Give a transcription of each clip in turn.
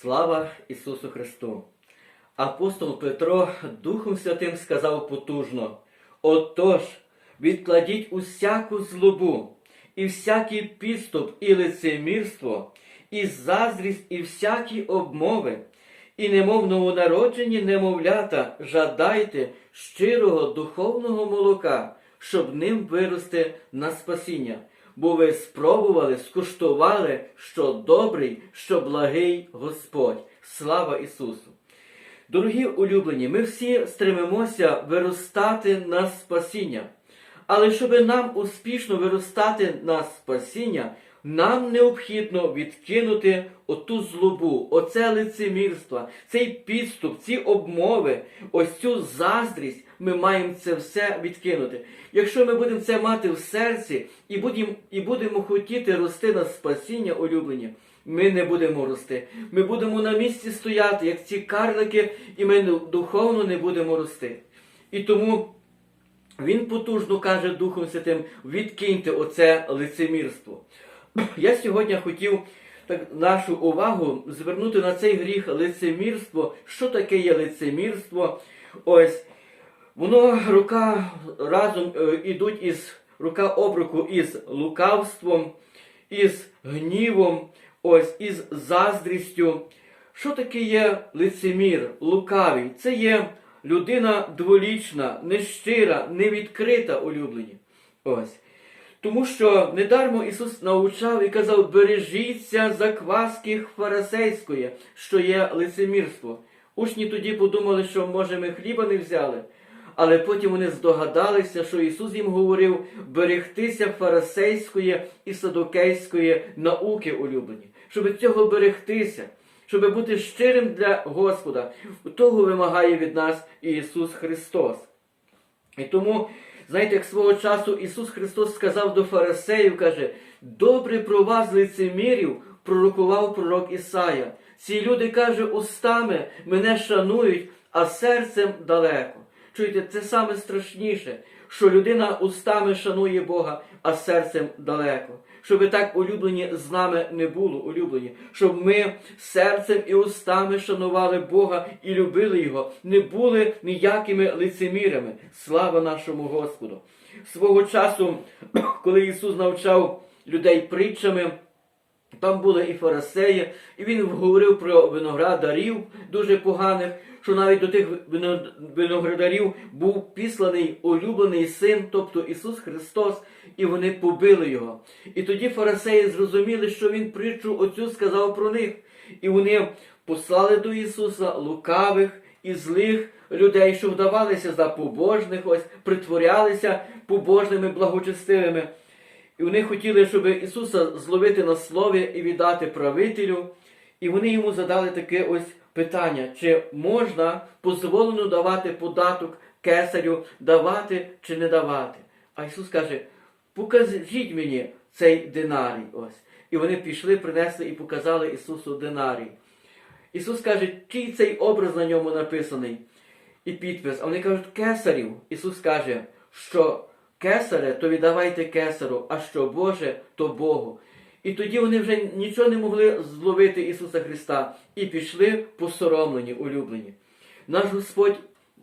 Слава Ісусу Христу! Апостол Петро Духом Святим сказав потужно: Отож, відкладіть усяку злобу, і всякий підступ, і лицемірство, і заздрість, і всякі обмови, і немов новонароджені немовлята, жадайте щирого духовного молока, щоб ним вирости на спасіння. Бо ви спробували, скуштували, що добрий, що благий Господь. Слава Ісусу! Дорогі улюблені, ми всі стремимося виростати на спасіння. Але щоб нам успішно виростати на спасіння, нам необхідно відкинути оту злобу, оце лицемірство, цей підступ, ці обмови, ось цю заздрість. Ми маємо це все відкинути. Якщо ми будемо це мати в серці і будемо, і будемо хотіти рости на спасіння, улюблені, ми не будемо рости. Ми будемо на місці стояти, як ці карлики, і ми духовно не будемо рости. І тому він потужно каже Духом Святим, відкиньте оце лицемірство. Я сьогодні хотів так, нашу увагу звернути на цей гріх лицемірство. Що таке є лицемірство? Ось воно рука разом е, ідуть із рука об руку із лукавством, із гнівом, ось із заздрістю. Що таке є лицемір, лукавий? Це є людина дволічна, нещира, невідкрита, улюблені. Ось. Тому що недармо Ісус навчав і казав, бережіться закваски фарисейської, що є лицемірство. Учні тоді подумали, що, може, ми хліба не взяли. Але потім вони здогадалися, що Ісус їм говорив берегтися фарисейської і садокейської науки улюблені, щоб цього берегтися, щоб бути щирим для Господа. Того вимагає від нас Ісус Христос. І тому, знаєте, як свого часу Ісус Христос сказав до фарисеїв, каже, добре про вас, лицемірів, пророкував пророк Ісая. Ці люди, каже, устами мене шанують, а серцем далеко. Чуєте, це саме страшніше, що людина устами шанує Бога, а серцем далеко. Щоб так улюблені з нами не було, улюблені, щоб ми серцем і устами шанували Бога і любили Його, не були ніякими лицемірами. Слава нашому Господу! Свого часу, коли Ісус навчав людей притчами, там були і фарисеї, і він говорив про виноградарів дуже поганих, що навіть до тих виноградарів був післаний улюблений син, тобто Ісус Христос, і вони побили його. І тоді фарисеї зрозуміли, що Він притчу оцю сказав про них. І вони послали до Ісуса лукавих і злих людей, що вдавалися за побожних, ось притворялися побожними, благочестивими. І вони хотіли, щоб Ісуса зловити на слові і віддати правителю. І вони йому задали таке ось питання, чи можна дозволено давати податок кесарю, давати чи не давати. А Ісус каже, покажіть мені цей динарій. ось. І вони пішли, принесли і показали Ісусу динарій. Ісус каже, чий цей образ на ньому написаний? І підпис. А вони кажуть, кесарів. Ісус каже, що кесаре, то віддавайте кесару, а що Боже, то Богу. І тоді вони вже нічого не могли зловити Ісуса Христа і пішли посоромлені, улюблені. Наш Господь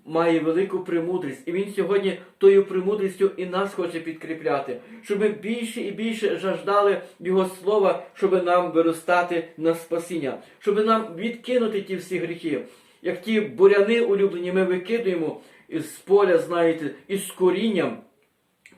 має велику премудрість, і Він сьогодні тою премудрістю і нас хоче підкріпляти, щоб ми більше і більше жаждали Його слова, щоб нам виростати на спасіння, щоб нам відкинути ті всі гріхи. Як ті буряни улюблені, ми викидуємо з поля, знаєте, із корінням.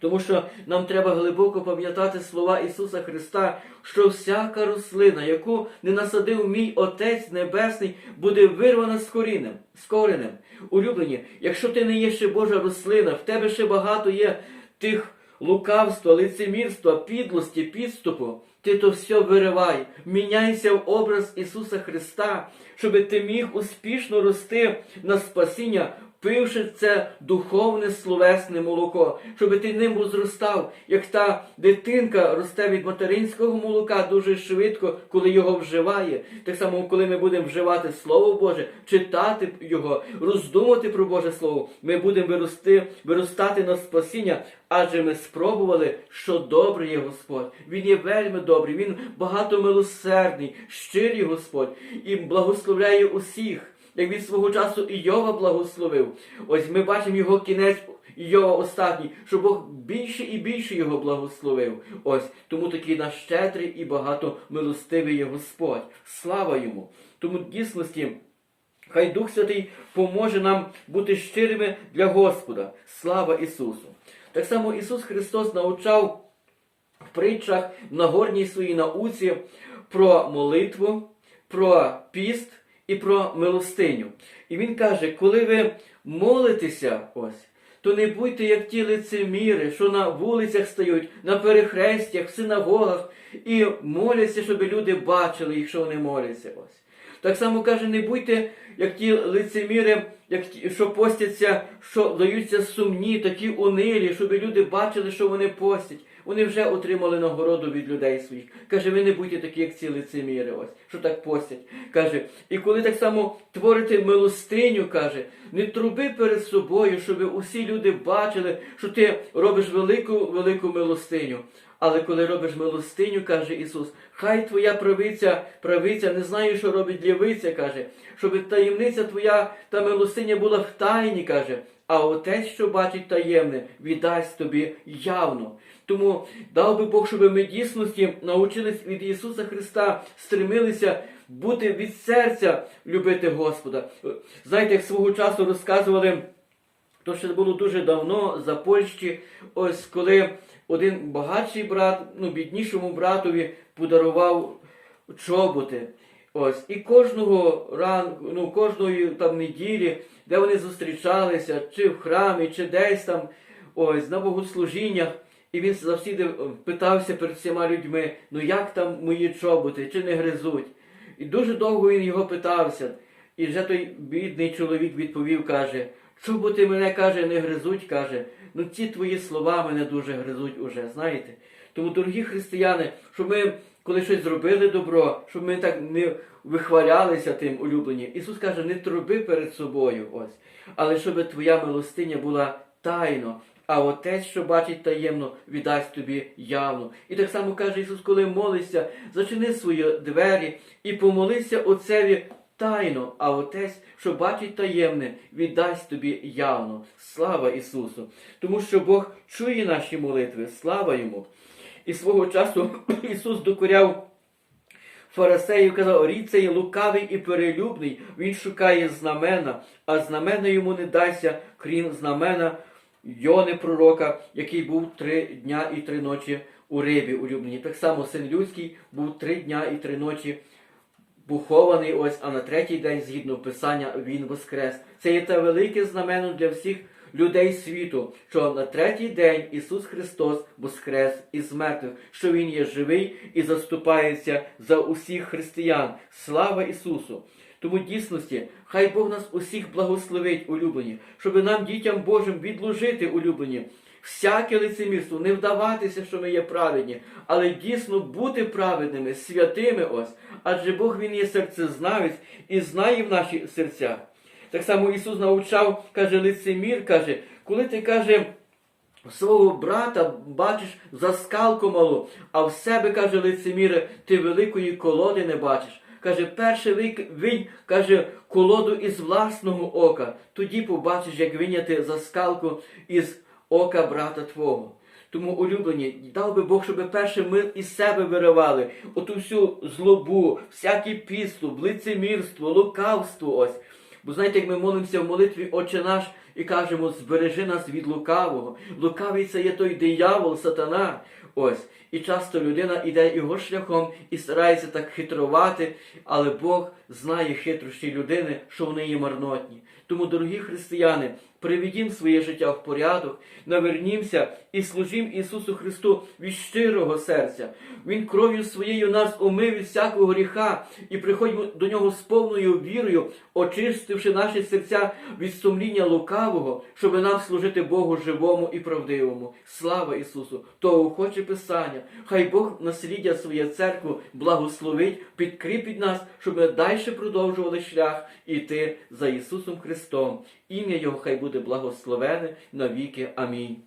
Тому що нам треба глибоко пам'ятати слова Ісуса Христа, що всяка рослина, яку не насадив мій Отець Небесний, буде вирвана з коріннем, з коренем. Улюблені, якщо ти не є ще Божа рослина, в тебе ще багато є тих лукавства, лицемірства, підлості, підступу, ти то все виривай, міняйся в образ Ісуса Христа, щоб ти міг успішно рости на спасіння пивши це духовне словесне молоко, щоб ти ним зростав, як та дитинка росте від материнського молока дуже швидко, коли його вживає. Так само, коли ми будемо вживати Слово Боже, читати його, роздумувати про Боже Слово, ми будемо вирости, виростати на спасіння, адже ми спробували, що добре є Господь. Він є вельми добрий, він багатомилосердний, щирий Господь і благословляє усіх. Як він свого часу Іова благословив. Ось ми бачимо його кінець Іова останній, що Бог більше і більше його благословив. Ось тому такий наш щедрий і багатомилостивий є Господь. Слава йому! Тому дійсності. Хай Дух Святий поможе нам бути щирими для Господа. Слава Ісусу! Так само Ісус Христос навчав в притчах на горній своїй науці про молитву, про піст і про милостиню. І Він каже, коли ви молитеся, ось, то не будьте як ті лицеміри, що на вулицях стають, на перехрестях, в синагогах і моляться, щоб люди бачили їх, що вони моляться. Ось. Так само каже, не будьте як ті лицеміри, як ті, що постяться, що даються сумні, такі унилі, щоб люди бачили, що вони постять. Вони вже отримали нагороду від людей своїх. Каже, ви не будьте такі, як ці лицеміри, ось, що так постять. Каже, і коли так само творите милостиню, каже, не труби перед собою, щоб усі люди бачили, що ти робиш велику, велику милостиню. Але коли робиш милостиню, каже Ісус, хай твоя правиця, правиця не знає, що робить лівиця, каже, щоб таємниця твоя та милостиня була в тайні, каже, а отець, що бачить таємне, віддасть тобі явно. Тому дав би Бог, щоб ми дійсності научились від Ісуса Христа, стремилися бути від серця любити Господа. Знаєте, як свого часу розказували. То ще було дуже давно за Польщі, ось коли один багатший брат, ну, біднішому братові подарував чоботи. Ось, і кожного ранку, ну, кожної там неділі, де вони зустрічалися, чи в храмі, чи десь там, ось, на богослужіннях, і він завжди питався перед всіма людьми, ну як там мої чоботи, чи не гризуть. І дуже довго він його питався. І вже той бідний чоловік відповів, каже, чоботи мене каже, не гризуть, каже. Ну ці твої слова мене дуже гризуть уже, знаєте. Тому, дорогі християни, щоб ми, коли щось зробили добро, щоб ми так не вихвалялися тим улюблені. Ісус каже, не труби перед собою, ось, але щоб твоя милостиня була тайно. А отець, що бачить таємно, віддасть тобі явно. І так само каже Ісус, коли молишся, зачини свої двері і помолися Отцеві тайно, а Отець, що бачить таємне, віддасть тобі явно. Слава Ісусу! Тому що Бог чує наші молитви, слава Йому. І свого часу Ісус докоряв фарисеїв, казав, рід цей лукавий і перелюбний, він шукає знамена, а знамена йому не дасться, крім знамена Йони пророка, який був три дня і три ночі у рибі улюблені. Так само син людський був три дня і три ночі похований ось, а на третій день, згідно Писання, він воскрес. Це є те велике знамено для всіх людей світу, що на третій день Ісус Христос воскрес із мертвих, що Він є живий і заступається за усіх християн. Слава Ісусу! Тому дійсності, хай Бог нас усіх благословить, улюблені, щоб нам, дітям Божим, відложити улюблені. Всяке лицемірство, не вдаватися, що ми є праведні, але дійсно бути праведними, святими ось. Адже Бог Він є серцезнавець і знає в наші серця. Так само Ісус навчав, каже, лицемір, каже, коли ти каже. Свого брата бачиш заскалку малу, а в себе, каже лицеміре, ти великої колоди не бачиш. Каже, перше винь, каже, колоду із власного ока, тоді побачиш, як виняти заскалку із ока брата твого. Тому, улюблені, дав би Бог, щоб перше ми із себе виривали оту всю злобу, всякий підступ, лицемірство, лукавство. ось. Бо знаєте, як ми молимося в молитві Отче наш і кажемо, збережи нас від лукавого. Лукавий це є той диявол, сатана. Ось. І часто людина йде його шляхом і старається так хитрувати, але Бог знає хитрощі людини, що вони є марнотні. Тому, дорогі християни, приведім своє життя в порядок, навернімося і служім Ісусу Христу від щирого серця. Він кров'ю своєю нас умив від всякого гріха і приходьмо до нього з повною вірою, очистивши наші серця від сумління лукавого, щоб нам служити Богу живому і правдивому. Слава Ісусу! То охоче Писання. Хай Бог насліддя своє церкву благословить, підкріпить нас, щоб ми далі продовжували шлях іти за Ісусом Христом. Ім'я Його хай буде благословене навіки. Амінь.